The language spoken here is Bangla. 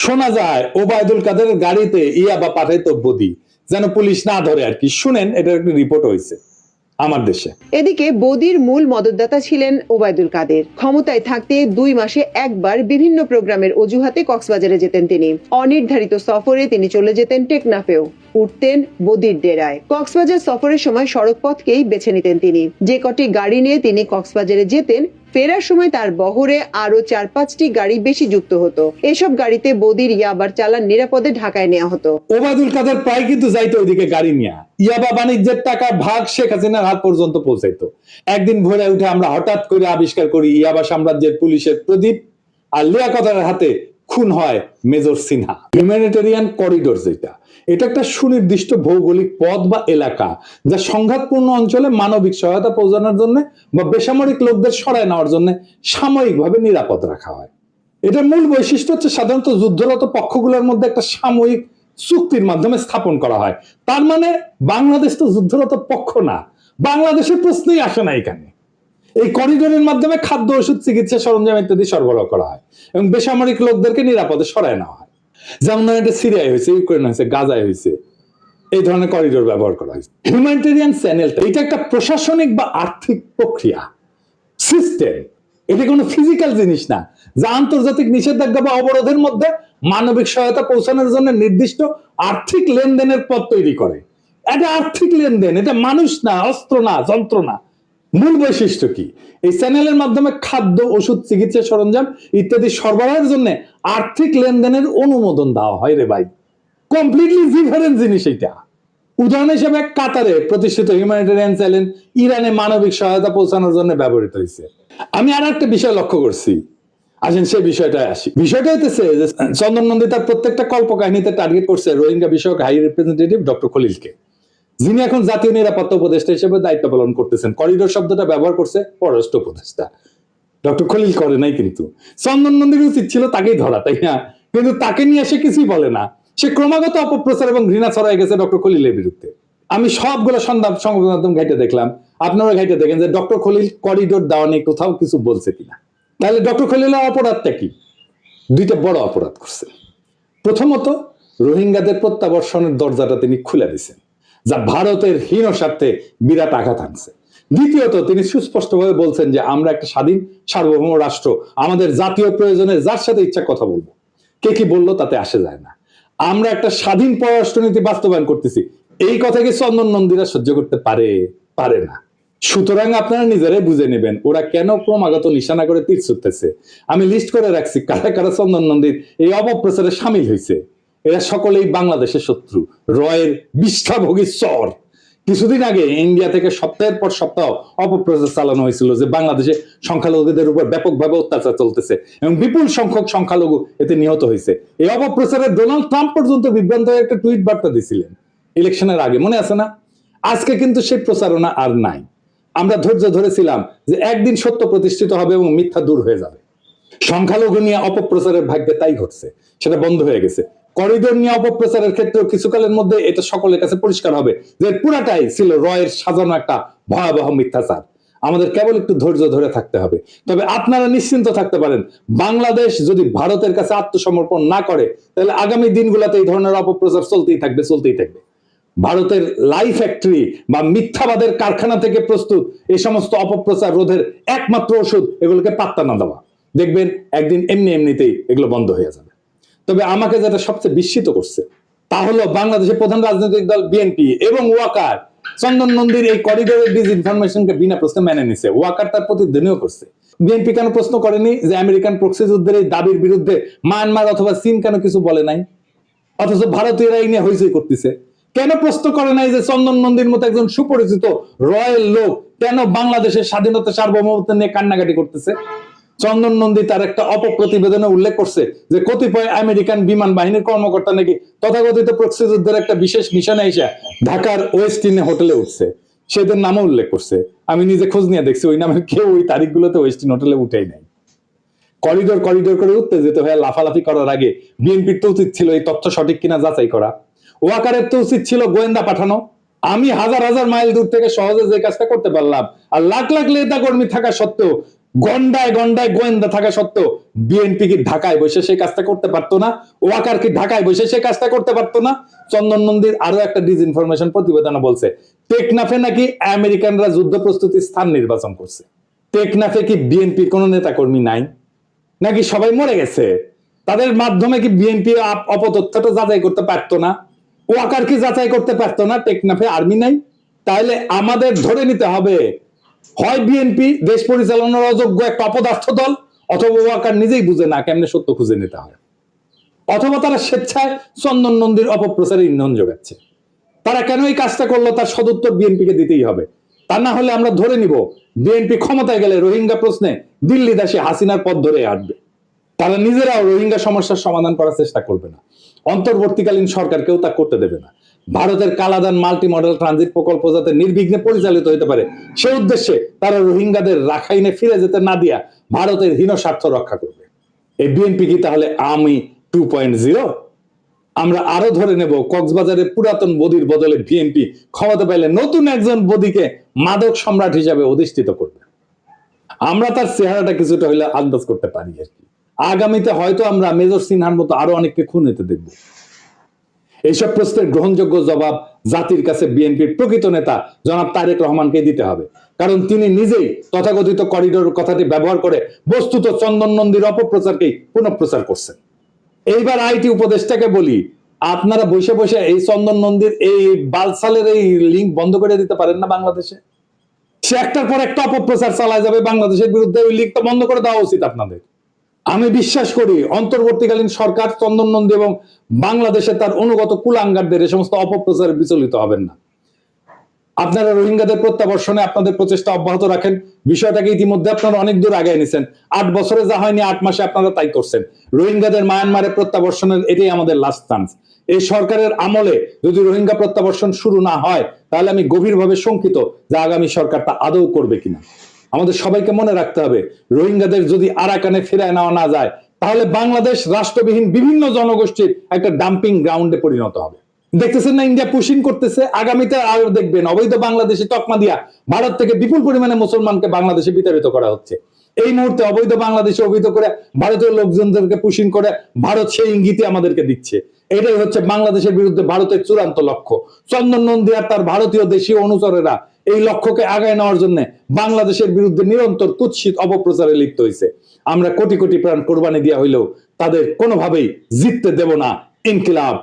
শোনা যায়, ওবায়দুল কাদের গাড়িতে ইয়াবা পাঠাইতো বদি যেন পুলিশ না ধরে আর কি। শুনেন, এটার একটা রিপোর্ট হয়েছে আমার দেশে। এদিকে বদির মূল মদতদাতা ছিলেন ওবায়দুল কাদের। ক্ষমতায় থাকতে দুই মাসে একবার বিভিন্ন প্রোগ্রামের অজুহাতে কক্সবাজারে যেতেন তিনি। অনির্ধারিত সফরে তিনি চলে যেতেন টেকনাফেও। উঠতেন বদির ডেরায়। কক্সবাজার সফরের সময় সড়ক পথকেই বেছে নিতেন তিনি। যে কটি গাড়ি নিয়ে তিনি কক্সবাজারে যেতেন ফেরার সময় তার বহরে আরও চার পাঁচটি গাড়ি বেশি যুক্ত হতো। এসব গাড়িতে বদির ইয়াবার চালান নিরাপদে ঢাকায় নেওয়া হতো। ওবায়দুল কাদের প্রায় কিন্তু যাইতো ওইদিকে গাড়ি নিয়ে। ইয়াবা বাণিজ্যের টাকা ভাগ শেখ হাসিনার হাত পর্যন্ত পৌঁছাইতো। একদিন ভোরে উঠে আমরা হঠাৎ করে আবিষ্কার করি ইয়াবা সাম্রাজ্যের পুলিশের প্রদীপ আর লিয়াকতার হাতে খুন হয় মেজর সিনহা। হিউম্যানিটেরিয়ান করিডোর যেটা এটা একটা সুনির্দিষ্ট ভৌগোলিক পথ বা এলাকা যা সংঘাতপূর্ণ অঞ্চলে মানবিক সহায়তা পৌঁছানোর জন্য বা বেসামরিক লোকদের সরায় নেওয়ার জন্য সাময়িকভাবে নিরাপদ রাখা হয়। এটার মূল বৈশিষ্ট্য হচ্ছে সাধারণত যুদ্ধরত পক্ষগুলোর মধ্যে একটা সাময়িক চুক্তির মাধ্যমে স্থাপন করা হয়। তার মানে বাংলাদেশ তো যুদ্ধরত পক্ষ না। বাংলাদেশের প্রশ্নই আসে না এখানে। এই করিডোরের মাধ্যমে খাদ্য, ওষুধ, চিকিৎসা সরঞ্জাম ইত্যাদি সরবরাহ করা হয় এবং বেসামরিক লোকদেরকে নিরাপদে সরায় নেওয়া হয়। যেমন ধরেন এটা সিরিয়ায় হয়েছে, ইউক্রেন হয়েছে, গাজায় হয়েছে, এই ধরনের করিডোর ব্যবহার করা হয়েছে। হিউম্যানিটেরিয়ান চ্যানেলটা এটা একটা প্রশাসনিক বা আর্থিক প্রক্রিয়া সিস্টেম এটা কোনো ফিজিক্যাল জিনিস না, যা আন্তর্জাতিক নিষেধাজ্ঞা বা অবরোধের মধ্যে মানবিক সহায়তা পৌঁছানোর জন্য নির্দিষ্ট আর্থিক লেনদেনের পথ তৈরি করে। এটা আর্থিক লেনদেন, এটা মানুষ না, অস্ত্র না, যন্ত্র না। মূল বৈশিষ্ট্য কি? এই চ্যানেলের মাধ্যমে খাদ্য, ওষুধ, চিকিৎসা সরঞ্জাম ইত্যাদি সরবরাহের জন্য আর্থিক লেনদেনের অনুমোদন দেওয়া হয় রে ভাই। কমপ্লিটলি ডিফারেন্ট জিনিস এটা উদাহরণ হিসেবে কাতারে প্রতিষ্ঠিত হিউম্যানিটেরিয়ান চ্যানেল ইরানে মানবিক সহায়তা পৌঁছানোর জন্য ব্যবহৃত হয়েছে। আমি আর একটা বিষয় লক্ষ্য করছি। আসেন সেই বিষয়টায় আসি। বিষয়টা হইতেছে যে চন্দন নন্দী তার প্রত্যেকটা কল্পকাহিনীতে টার্গেট করছে রোহিঙ্গা বিষয়ক হাই রিপ্রেজেন্টেটিভ ডক্টর খলিলকে। যিনি এখন জাতীয় নিরাপত্তা উপদেষ্টা হিসেবে দায়িত্ব পালন করতেছেন। করিডোর শব্দটা ব্যবহার করছে পররাষ্ট্র উপদেষ্টা। ডক্টর খলিল করে নাই কিন্তু। চন্দন নন্দীর উচিত ছিল তাকেই ধরা, তাই না? কিন্তু তাকে নিয়ে সে কিছুই বলে না। সে ক্রমাগত অপপ্রচার এবং ঘৃণা ছড়াই গেছে ডক্টর খলিলের বিরুদ্ধে। আমি সবগুলো সংবাদ সংবাদ মাধ্যম ঘাইটে দেখলাম। আপনারা ঘাইটে দেখেন যে ডক্টর খলিল করিডোর দেওয়া নিয়ে কোথাও কিছু বলছে কিনা। তাহলে ডক্টর খলিলের অপরাধটা কি? দুইটা বড় অপরাধ করছে। প্রথমত, রোহিঙ্গাদের প্রত্যাবর্ষণের দরজাটা তিনি খুলে দিয়েছেন। যা ভারতের হীন স্বার্থে বিরাট আঘাত আনছে। দ্বিতীয়ত, তিনি সুস্পষ্টভাবে বলছেন যে আমরা একটা স্বাধীন সার্বভৌম রাষ্ট্র, আমাদের জাতীয় প্রয়োজনে যার সাথে ইচ্ছা কথা বলব। কে কি বলল তাতে আসে যায় না। আমরা একটা স্বাধীন পররাষ্ট্রনীতি বাস্তবায়ন করতেছি। এই কথা কি চন্দন নন্দীরা সহ্য করতে পারে? পারে না। সুতরাং আপনারা নিজেরাই বুঝে নেবেন, ওরা কেন ক্রমাগত নিশানা করে তীর ছুটতেছে। আমি লিস্ট করে রাখছি কারা কারা চন্দন নন্দীর এই অপপ্রচারে সামিল হয়েছে এরা সকলেই বাংলাদেশের শত্রু। রয়ের বিষ্ঠাভোগী চর। কিছুদিন আগে ইন্ডিয়া থেকে সপ্তাহের পর সপ্তাহ অপপ্রচার চালানো হয়েছিল যে বাংলাদেশে সংখ্যালঘুদের উপর ব্যাপকভাবে অত্যাচার চলতেছে এবং বিপুল সংখ্যক সংখ্যালঘু এতে নিহত হয়েছে। এই অপপ্রচারে ডোনাল্ড ট্রাম্প পর্যন্ত বিভ্রান্ত হয়ে একটা টুইট বার্তা দিছিলেন ইলেকশনের আগে, মনে আছে না? আজকে কিন্তু সেই প্রচারণা আর নাই। আমরা ধৈর্য ধরেছিলাম যে একদিন সত্য প্রতিষ্ঠিত হবে এবং মিথ্যা দূর হয়ে যাবে। সংখ্যালঘু নিয়ে অপপ্রচারের ভাগ্যে তাই ঘটছে। সেটা বন্ধ হয়ে গেছে। করিডোর নিয়ে অপপ্রচারের ক্ষেত্রেও কিছুকালের মধ্যে এটা সকলের কাছে পরিষ্কার হবে যে পুরাটাই ছিল রয়ের সাজানো একটা ভয়াবহ মিথ্যাচার। আমাদের কেবল একটু ধৈর্য ধরে থাকতে হবে। তবে আপনারা নিশ্চিন্ত থাকতে পারেন, বাংলাদেশ যদি ভারতের কাছে আত্মসমর্পণ না করে, তাহলে আগামী দিনগুলোতে এই ধরনের অপপ্রচার চলতেই থাকবে চলতেই থাকবে। ভারতের লাইফ ফ্যাক্টরি বা মিথ্যাবাদের কারখানা থেকে প্রস্তুত এই সমস্ত অপপ্রচার রোধের একমাত্র ওষুধ, এগুলোকে পাত্তা না দেওয়া। দেখবেন একদিন এমনি এমনিতেই এগুলো বন্ধ হয়ে যাবে। তবে আমাকে যেটা সবচেয়ে বিস্মিত করছে, তা হলো বাংলাদেশের প্রধান রাজনৈতিক দল বিএনপি এবং ওয়াকার। চন্দন নন্দীর এই করিডোরের ডিজ ইনফরমেশনকে বিনা প্রশ্নে মেনে নিছে। ওয়াকার তার প্রতিধ্বনিও করছে। বিএনপি কেন প্রশ্ন করেনি যে আমেরিকান প্রক্সি যুদ্ধের এই দাবির বিরুদ্ধে মায়ানমার অথবা চীন কেন কিছু বলে নাই? অথচ ভারতীয়রা এই নিয়ে হইচই করতেছে। কেন প্রশ্ন করে নাই যে চন্দন নন্দীর মতো একজন সুপরিচিত রয়্যাল লোক কেন বাংলাদেশের স্বাধীনতা সার্বভৌমত্ব নিয়ে কান্নাকাটি করতেছে? চন্দন নন্দী তার একটা অপপ্রতিবেদনে উল্লেখ করছে যে কতিপয় আমেরিকান বিমান বাহিনীর কর্মকর্তা নাকি তথাকথিত প্রক্সি একটা বিশেষ মিশনে এসে ঢাকার ওয়েস্টিনে হোটেলে উঠছে। সেদের নামও উল্লেখ করছে। আমি নিজে খোঁজ নিয়ে দেখছি, ওই নামে কেউ ওই তারিখগুলোতে ওয়েস্টিন হোটেলে উঠেই নাই। করিডোর করিডোর করে উত্তেজিত হয়ে লাফালাফি করার আগে বিএনপির তো উচিত ছিল এই তথ্য সঠিক কিনা যাচাই করা। ওয়াকারের তো উচিত ছিল গোয়েন্দা পাঠানো। আমি হাজার হাজার মাইল দূর থেকে সহজে যে কাজটা করতে পারলাম, আর লাখ লাখ নেতা কর্মী থাকা সত্ত্বেও গন্ডায় গন্ডায় গোয়েন্দা থাকা সত্ত্বেও বিএনপি কি ঢাকায় বসে সেই কাজটা করতে পারতো না? ওয়াকার কি ঢাকায় বসে সেই কাজটা করতে পারতো না? চন্দন নন্দীর আরও একটা ডিসইনফরমেশন প্রতিবেদনে বলছে, টেকনাফে নাকি আমেরিকানরা যুদ্ধ প্রস্তুতির স্থান নির্বাচন করছে? টেকনাফে কি বিএনপির কোনো নেতা কর্মী নাই? নাকি সবাই মরে গেছে? তাদের মাধ্যমে কি বিএনপি অপতথ্যটা যাচাই করতে পারতো না? ওয়াকার কি যাচাই করতে পারতো না? টেকনাফে আর্মি নাই? তাহলে আমাদের ধরে নিতে হবে হয় বিএনপি দেশ পরিচালনার অযোগ্য একটা অপদার্থ দল, অথবা ওয়াকার নিজেই বুঝে না কেমনে সত্য খুঁজে নিতে হয়। অথবা তারা স্বেচ্ছায় চন্দন নন্দীর অপপ্রচারে ইন্ধন যোগাচ্ছে তারা কেন এই কাজটা করল? তার সদুত্তর বিএনপিকে দিতেই হবে। তা না হলে আমরা ধরে নিব বিএনপি ক্ষমতায় গেলে রোহিঙ্গা প্রশ্নে দিল্লি দাসে হাসিনার পথ ধরে আসবে তারা নিজেরাও রোহিঙ্গা সমস্যার সমাধান করার চেষ্টা করবে না। অন্তর্বর্তীকালীন সরকারকেও তা করতে দেবে না। ভারতের কালাদান মাল্টি মডেল ট্রানজিট প্রকল্প যাতে নির্বিঘ্নে পরিচালিত হতে পারে, সে উদ্দেশ্যে তারা রোহিঙ্গাদের রাখাইনে ফিরে যেতে না দিয়া ভারতের হীন স্বার্থ রক্ষা করবে। এই বিএনপি কি তাহলে আমি টু আমরা আরও ধরে নেব, কক্সবাজারের পুরাতন বদির বদলে বিএনপি ক্ষমতা পাইলে নতুন একজন বদিকে মাদক সম্রাট হিসাবে অধিষ্ঠিত করবে। আমরা তার চেহারাটা কিছুটা হইলে আন্দাজ করতে পারি আর কি। আগামীতে হয়তো আমরা মেজর সিনহার মতো আরও অনেককে খুন হতে দেখব। এইসব প্রশ্নের গ্রহণযোগ্য জবাব জাতির কাছে বিএনপির প্রকৃত নেতা জনাব তারেক রহমানকে দিতে হবে। কারণ তিনি নিজেই তথাকথিত করিডোর কথাটি ব্যবহার করে বস্তুত চন্দন নন্দীর অপপ্রচারকেই পুনঃপ্রচার করছেন। এইবার আইটি উপদেষ্টাকে বলি, আপনারা বসে বসে এই চন্দন নন্দীর এই বালসালের এই লিঙ্ক বন্ধ করে দিতে পারেন না বাংলাদেশে? সে একটার পর একটা অপপ্রচার চালায় যাবে বাংলাদেশের বিরুদ্ধে, ওই লিঙ্কটা বন্ধ করে দেওয়া উচিত আপনাদের। আমি বিশ্বাস করি অন্তর্বর্তীকালীন সরকার চন্দন নন্দী এবং বাংলাদেশে তার অনুগত কুলাঙ্গারদের এই সমস্ত অপপ্রচারে বিচলিত হবেন না। আপনারা রোহিঙ্গাদের প্রত্যাবর্ষণে আপনাদের প্রচেষ্টা অব্যাহত রাখেন। বিষয়টাকে ইতিমধ্যে আপনারা অনেক দূর আগে এনেছেন আট বছরে যা হয়নি আট মাসে আপনারা তাই করছেন। রোহিঙ্গাদের মায়ানমারে প্রত্যাবর্ষণের এটাই আমাদের লাস্ট চান্স এই সরকারের আমলে যদি রোহিঙ্গা প্রত্যাবর্ষণ শুরু না হয়, তাহলে আমি গভীরভাবে শঙ্কিত যে আগামী সরকার তা আদৌ করবে কিনা। আমাদের সবাইকে মনে রাখতে হবে, রোহিঙ্গাদের যদি আরাকানে ফিরায় নেওয়া না যায়, তাহলে বাংলাদেশ রাষ্ট্রবিহীন বিভিন্ন জনগোষ্ঠীর একটা ডাম্পিং গ্রাউন্ডে পরিণত হবে। দেখতেছেন না ইন্ডিয়া পুশিং করতেছে? আগামীতে আরও দেখবেন, অবৈধ বাংলাদেশে তকমা দিয়া ভারত থেকে বিপুল পরিমাণে মুসলমানকে বাংলাদেশে বিতাড়িত করা হচ্ছে। এই মুহূর্তে অবৈধ বাংলাদেশে অবৈধ করে ভারতীয় লোকজনদেরকে পুশিং করে ভারত সেই ইঙ্গিতই আমাদেরকে দিচ্ছে। এটাই হচ্ছে বাংলাদেশের বিরুদ্ধে ভারতের চূড়ান্ত লক্ষ্য। চন্দন নন্দী আর তার ভারতীয় দেশীয় অনুচরেরা এই লক্ষ্যকে আগায় নেওয়ার জন্য বাংলাদেশের বিরুদ্ধে নিরন্তর কুৎসিত অপপ্রচারে লিপ্ত হয়েছে আমরা কোটি কোটি প্রাণ কোরবানি দেওয়া হইলেও তাদের কোনোভাবেই জিততে দেব না। ইনকিলাব।